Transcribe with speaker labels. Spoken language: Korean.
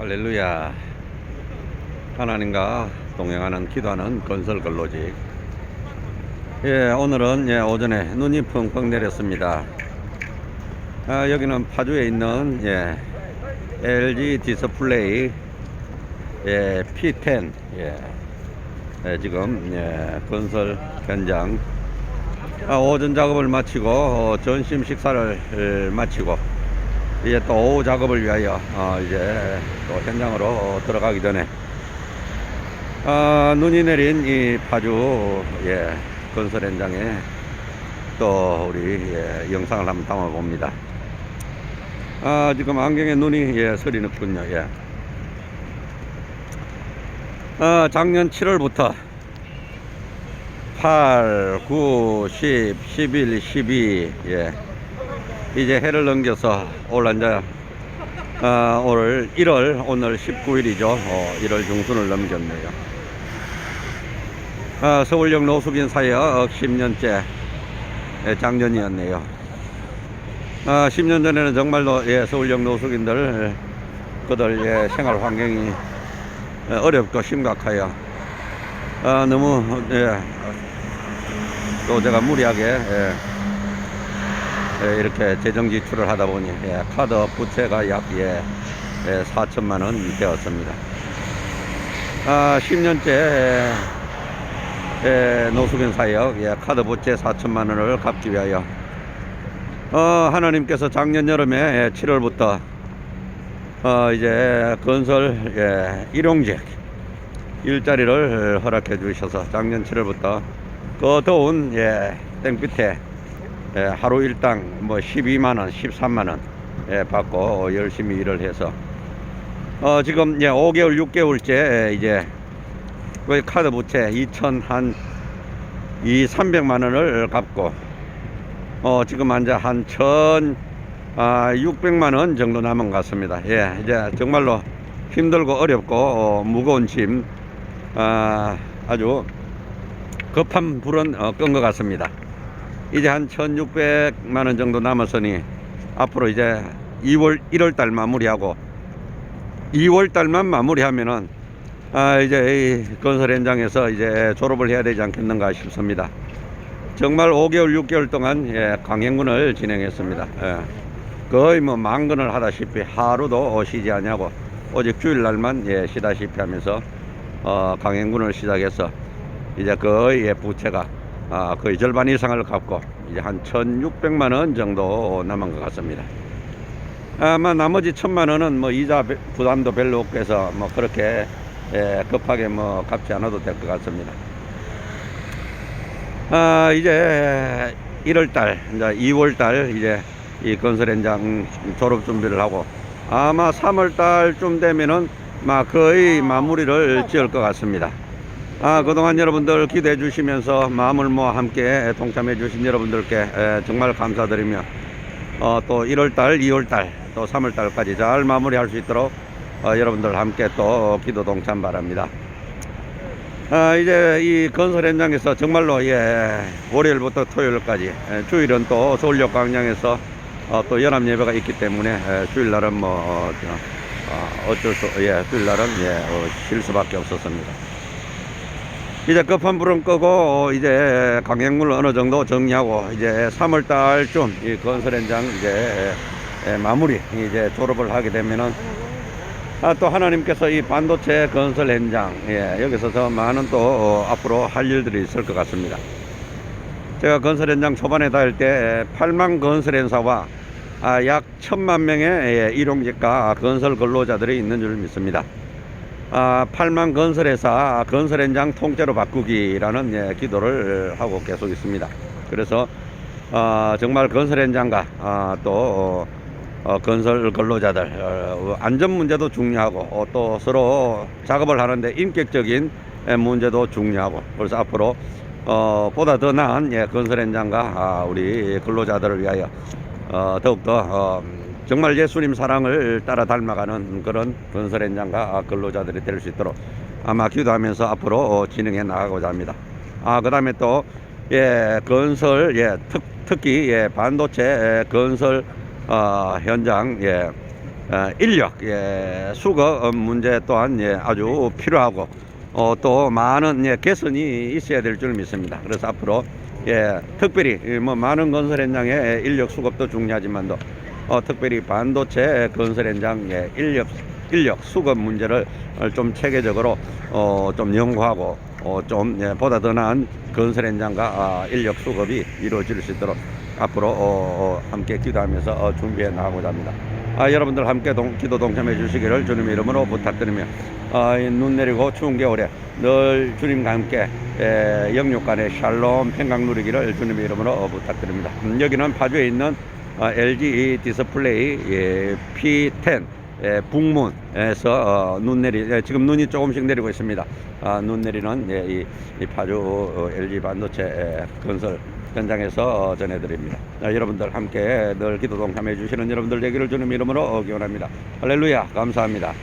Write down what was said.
Speaker 1: 할렐루야. 하나님과 동행하는 기도하는 건설 근로직. 예, 오늘은 예, 오전에 눈이 펑펑 내렸습니다. 아, 여기는 파주에 있는 예, LG 디스플레이 예, P10 예, 예, 지금 예, 건설 현장 아, 오전 작업을 마치고 어, 점심 식사를 에, 마치고 이제 또 오후 작업을 위하여 어, 이제 또 현장으로 어, 들어가기 전에 아, 눈이 내린 이 파주 예, 건설 현장에 또 우리 예, 영상을 한번 담아 봅니다. 아, 지금 안경에 눈이 예, 서리 넣군요. 예. 아, 작년 7월부터 8, 9, 10, 11, 12, 예. 이제 해를 넘겨서 올 이제, 아, 오늘 1월, 오늘 19일이죠. 어, 1월 중순을 넘겼네요. 아, 서울역 노숙인 사역 10년째 예, 작년이었네요. 아, 10년 전에는 정말로 예, 서울역 노숙인들 그들 예, 생활 환경이 예, 어렵고 심각하여 아, 너무 예, 또 제가 무리하게 예, 예, 이렇게 재정 지출을 하다 보니 예, 카드 부채가 약 예, 예, 4천만 원 되었습니다. 아, 10년째 예, 예, 노숙인 사역 예, 카드 부채 4천만 원을 갚기 위하여 어, 하나님께서 작년 여름에 예, 7월부터 어, 이제 건설 예, 일용직 일자리를 허락해 주셔서 작년 7월부터 그 더운 예, 땡볕에 예, 하루 일당 뭐 12만 원, 13만 원 예, 받고 열심히 일을 해서 어, 지금 예, 5개월, 6개월째 예, 이제 거의 카드 부채 2천 한 2, 300만 원을 갚고 어, 지금 한자 한 천, 아, 600만 원 정도 남은 것 같습니다. 예, 이제 정말로 힘들고 어렵고 어, 무거운 짐, 아, 아주 급한 불은 어, 끈 것 같습니다. 이제 한 1600만 원 정도 남았으니 앞으로 이제 2월, 1월 달 마무리하고 2월 달만 마무리하면은 아, 이제 이 건설 현장에서 이제 졸업을 해야 되지 않겠는가 싶습니다. 정말 5개월, 6개월 동안 예, 강행군을 진행했습니다. 예. 거의 뭐 망근을 하다시피 하루도 쉬지 않냐고 오직 주일날만 예, 쉬다시피 하면서 어, 강행군을 시작해서 이제 거의 예, 부채가 아, 거의 절반 이상을 갚고 이제 한 1,600만 원 정도 남은 것 같습니다. 아마 나머지 천만 원은 뭐 이자 배- 부담도 별로 없고 해서 뭐 그렇게 예, 급하게 뭐 갚지 않아도 될 것 같습니다. 아, 이제 1월 달, 이제 2월 달 이제 이 건설 현장 졸업 준비를 하고 아마 3월 달쯤 되면은 막 거의 마무리를 지을 것 같습니다. 아, 그동안 여러분들 기도해 주시면서 마음을 모아 함께 동참해 주신 여러분들께 에, 정말 감사드리며 어, 또 1월 달, 2월 달, 또 3월 달까지 잘 마무리할 수 있도록 어, 여러분들 함께 또 기도 동참 바랍니다. 아, 이제 이 건설 현장에서 정말로 예, 월요일부터 토요일까지 예, 주일은 또 서울역 광장에서 어, 또 연합 예배가 있기 때문에 예, 주일날은 뭐 어, 저, 어, 어쩔 수 예, 주일날은 예, 어, 쉴 수밖에 없었습니다. 이제 급한 불은 끄고 어, 이제 강행군을 어느 정도 정리하고 이제 3월 달쯤 이 건설 현장 이제 예, 마무리 이제 졸업을 하게 되면은 아, 또 하나님께서 이 반도체 건설 현장 예, 여기서 더 많은 또 어, 앞으로 할 일들이 있을 것 같습니다. 제가 건설 현장 초반에 다닐 때 8만 건설 현사와 아, 약 천만 명의 예, 일용직과 건설 근로자들이 있는 줄 믿습니다. 아, 8만 건설회사 건설 현장 통째로 바꾸기라는 예, 기도를 하고 계속 있습니다. 그래서 아, 정말 건설 현장과 아, 또 어, 어, 건설 근로자들 어, 안전 문제도 중요하고 어, 또 서로 작업을 하는데 인격적인 예, 문제도 중요하고 그래서 앞으로 어, 보다 더 나은 예, 건설 현장과 아, 우리 근로자들을 위하여 어, 더욱더 어, 정말 예수님 사랑을 따라 닮아가는 그런 건설 현장과 아, 근로자들이 될 수 있도록 아마 기도하면서 앞으로 어, 진행해 나가고자 합니다. 아, 그 다음에 또, 예, 건설, 예, 특, 특히, 예, 반도체 예, 건설, 어, 현장, 예, 어, 인력 예, 수거 문제 또한 예, 아주 필요하고 어, 또 많은 예, 개선이 있어야 될 줄 믿습니다. 그래서 앞으로 예, 특별히 이뭐 많은 건설 현장의 인력 수급도 중요하지만도 어, 특별히 반도체 건설 현장 예, 인력 인력 수급 문제를 어, 좀 체계적으로 어, 좀 연구하고 어, 좀 예, 보다 더 나은 건설 현장과 아, 인력 수급이 이루어질 수 있도록 앞으로 어, 어, 함께 기도하면서 어, 준비해 나가고자 합니다. 아, 여러분들 함께 동, 기도 동참해 주시기를 주님의 이름으로 부탁드리며 아, 이눈 내리고 추운 겨울에 늘 주님과 함께 에, 영육간의 샬롬 평강 누리기를 주님의 이름으로 어, 부탁드립니다. 음, 여기는 파주에 있는 어, LG 디스플레이 예, P10 예, 북문에서 어, 눈 내리 예, 지금 눈이 조금씩 내리고 있습니다. 아, 눈 내리는 예, 이, 이 파주 어, LG 반도체 예, 건설 현장에서 어, 전해드립니다. 아, 여러분들 함께 늘 기도 동참해 주시는 여러분들 되기를 주님 이름으로 어, 기원합니다. 할렐루야 감사합니다.